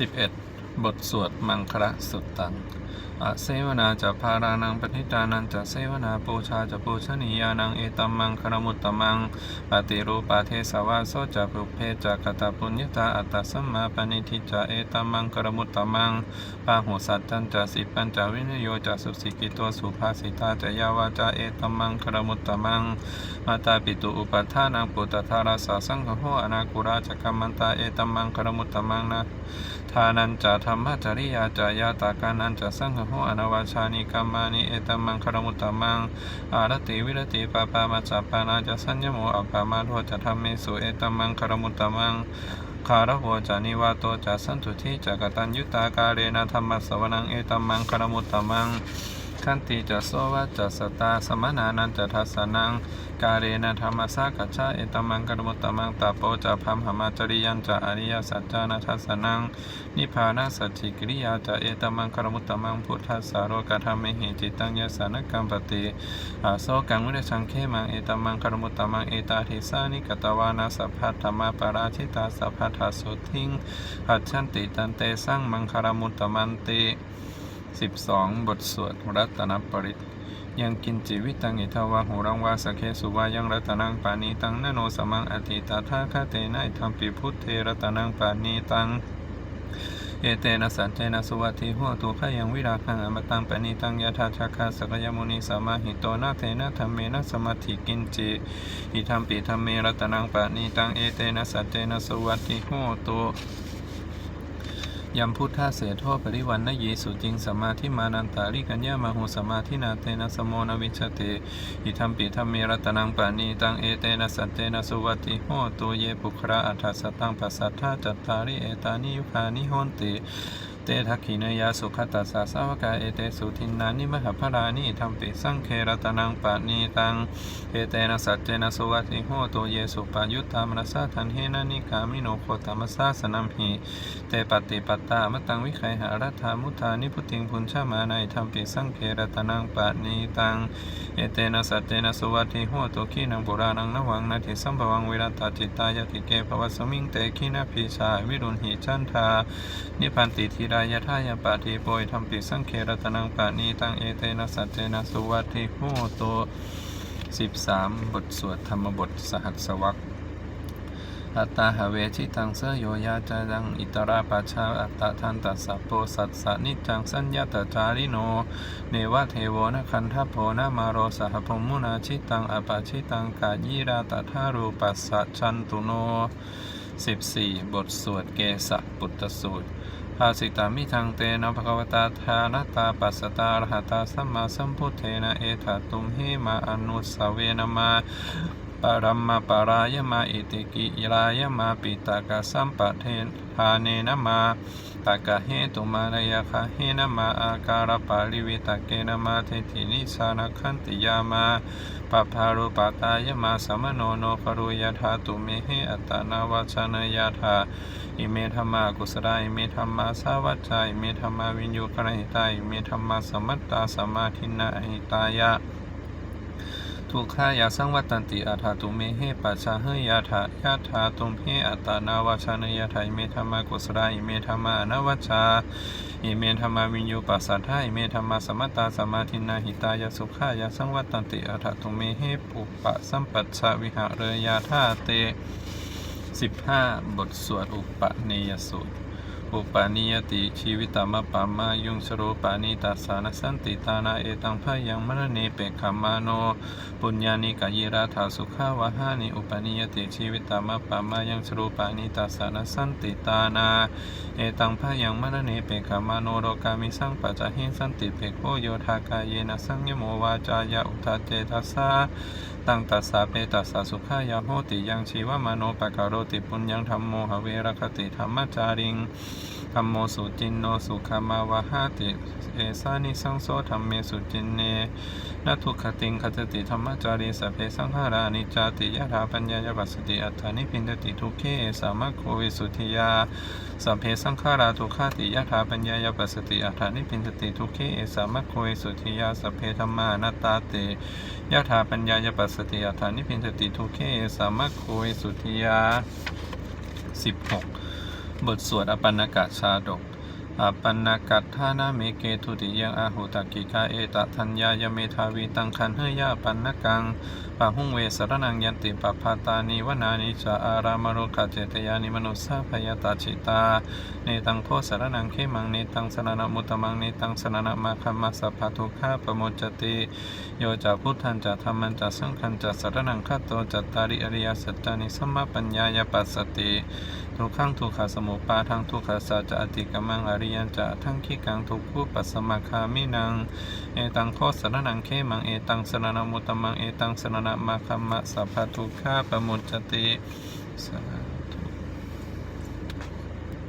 11 บทสวดมังคละสุตตังอะเสวนาจะพารานังปฏิตานันจะเสวนาปูชาจะปูชนียานังเอตัมมังคารมุตตมังปฏิรูปาเทสวาโสจะปุเพจะกตปุญญตาอัตตสัมมาปณิทิจะเอตัมมังคารมุตตมังปาหุสัตตันจะสิปัญจวินโยจะสุสิกิโตสุภาสิตาจะยาวาจะเอตัมมังคารมุตตมังมาตาปิตุอุปัฏฐานังปุตตะธาราสาสังฆโหอนาคุราจกัมมันตาเอตัมมังคารมุตตมังนะทานันจะธรรมจริยาจะยาตากานันจะสังฆโหอนาวาชานิกัมมานิเอตัมมังคารมุตตมังอารติวิรติปาปามาจัปปานาจะสัญญโมอัปปามาโทจะธรรมเมสุเอตัมมังคารมุตตมังคารโหจานิวาโตจะสันตุทิจักตันยุตตากาเรนะธรรมสวนังเอตัมมังคารมุตตมัง ขันติจะโสวัจะสตาสมนานันจะทัสนัง กาเรนะธรรมสากัจฉาเอตมังกรมุตตมังตาโปจะพัมหมาจริยันจะอริยสัจจานัทัสนัง นิพพานาสัจจิกิริยาจะเอตมังกรมุตตมังพุทธัสสาโรกธรรมเหจิตังยสานกัมปติอาโสกังวิเดชังเคมังเอตมังกรมุตตมังเอตาทิสานิกตวานาสัพพัทธรรมาปราชิตาสัพพัทธสุทิงหัจฉันติตันเตสังมังคารมุตตมันติ 12 บทสวดรัตนปริตยังกินจิวิตังอิทาวาหูรังวาสเคสุวายังรัตนังปานีตังนโนสมังอติตาทาคาเตนะอิทัมปิพุทเทรัตนังปานีตังเอเตนะสัจเจนะสุวัติหัวตุขยังวิราคังอมตังปณิตังยะถาชาคาสกยมุนีสามาหิโตนาเทนะธรรมเมนะสมาธิกินจิอิทัมปิธรรมเมรัตนังปณิตังเอเตนะสัจเจนะสุวัติหัวตุ ยัมพุทธาเสโทปริวันนยีสุจิงสมาธิมานันตาริกัญญามาหุสมาธินาเตนะสมโมนวิชเตอิธรรมปิทัมเมรตนังปานีตังเอเตนะสัตเตนะสุวัติโหตุเยปุคระอัฏฐสตังปัสสัทธาจัตตาริเอตานิยุคานิโหนติ เตทักขินยาสุขตัสสะสาวกาเอเตสุทินนานิมหพรานิธรรมปิสังเครตนังปะนีตังเอเตนะสัจเจนะสุวัติโหโตเยสุปายุตตามรสาทันเฮนานิกามิโนโคตามสาสนัมหิเตปฏิปตามตังวิไคหารัฐามุทานิพุติงพุนชามานัยธรรมปิสังเครตนังปะนีตังเอเตนะสัจเจนะสุวัติโหโตขีนังโบราณังนวังนาทิสัมภวังเวรตาจิตตายติเกภวสมิงเตขีนาพีชาวิรุณหิจันทานิพพันติทีรายทายปาติโปยธรรมปิสังเครตนังปานีตังเอเตนะสัจเจนะสุวัติโหโต13บสามบทสวดธรรมบทสหัสวรรคอัตตาหเวชิตังเสยโยยาจารังอิตราปัชาอัตตะทันตัสสะโปสัสสะนิจังสัญญาตจาริโน เนวะเทโวนะคันทัพโพนะมาโรสหพมมุนาชิตังอปาชิตังกายีราตถารูปัสสะชันตุโน 14 บทสวดเกสะปุตตสูตร ภาสิตามิทังเตนะภควตาทานตาปัสสตารหัตาสัมมาสัมพุทเทนะเอถาตุมหิมาอนุสเวนมา ปรัมมาปรายมาอิติกิยรายมาปิตากะสัมปะเททาเนนะมาตากะเหตุมารยคะเหนะมาอาการปาลิวิตาเกนะมาเทตินิสานะขันติยามาปะพารุปตายมาสมโนโนครุยธาตุเมเหอัตานาวชนยธาอิเมธรรมากุศลาอิเมธรรมาสาวัจจาอิเมธรรมาวิญญูคณหิตาอิเมธรรมาสมัตตาสมาธินาหิตายะ ทุกขายาสังวัตันติอาถาตุเมเหปัชชาเฮยาถายาถาตุมเหอัตตานาวชานยาถาอิเมธรรมากุศลาอิเมธรรมานวัชาอิเมธรรมาวิญญูปัสสัทธาอิเมธรรมาสมัตตาสมาธินาหิตายาสุขายาสังวัตันติอาถาตุเมเหปุปปะสัมปัชาวิหารยาธาเต15บทสวดอุปเนยสูตร อุปนิยติชีวิตามะปามายุงสโรปานิตัสสานสันติตานาเอตังพยังมรณีเปกขมาโน ปุญญานิกายิราธาสุขาวะหานิอุปนิยติชีวิตามะปามายังสโรปานิตัสสานสันติตานาเอตังพยังมรณีเปกขมาโนโรกามิสังปัจจหิสันติเปกโคโยธากายเยนะสังยโมวาจายะอุทาเจตัสสาตั้งตัสสะเปตัสสะสุขายาโหติยังชีวมโนปะกโรติปุญญังธรรมโมหเวรคติธรรมจาริงธรรมโมสุจินโนสุขมาวะหาติ เอสานิสังโสธรรมเมสุจินเนนัทุขติงคตติธรรมจารีสพเพสังขารานิจาติยะถาปัญญายปัสสติอัตถานิพินติทุกเขสามะโควิสุทิยาสัพเพสังขาราทุกขาติยะถาปัญญายปัสสติอัตถานิพินติทุกเขสามะโควิสุทิยาสัพเพธรรมานตาเตยะถาปัญญายปัสสติอัฏฐานิพินติทุเคสามะโควิสุทิยา16บหก บทสวดอปันนกะชาดก อปันกัตทานาเมเกทุติยังอาหุตกิกาเอตทัญญายเมทาวีตังคันเฮยาปันนกังปะหุงเวสรนังยันติปปาตานิวนานิจาอารามโรกาเจตยานิมนุสสาพยาตาชิตาเนตังโพสรนังเขมังเนตังสนานมุตมังเนตังสนานมาคัมมัสสะภะทุกขาปโมจติโยจะพุทธันจะธรรมันจะสังฆันจะสรนังคัตโตจัตตาริอริยสัจจานิสัมมาปัญญายปัสสติทุกขังทุกขสมุปปาทังทุกขสัจจะอติกมังอริยันจะทั้งขีกังทุกผู้ปัสสมาคามินัง เอตังโคสรนังเขมังเอตังสนนมุตมังเอตังสนนมาคัมมะสัพพะทุกขาปโมุจจติสา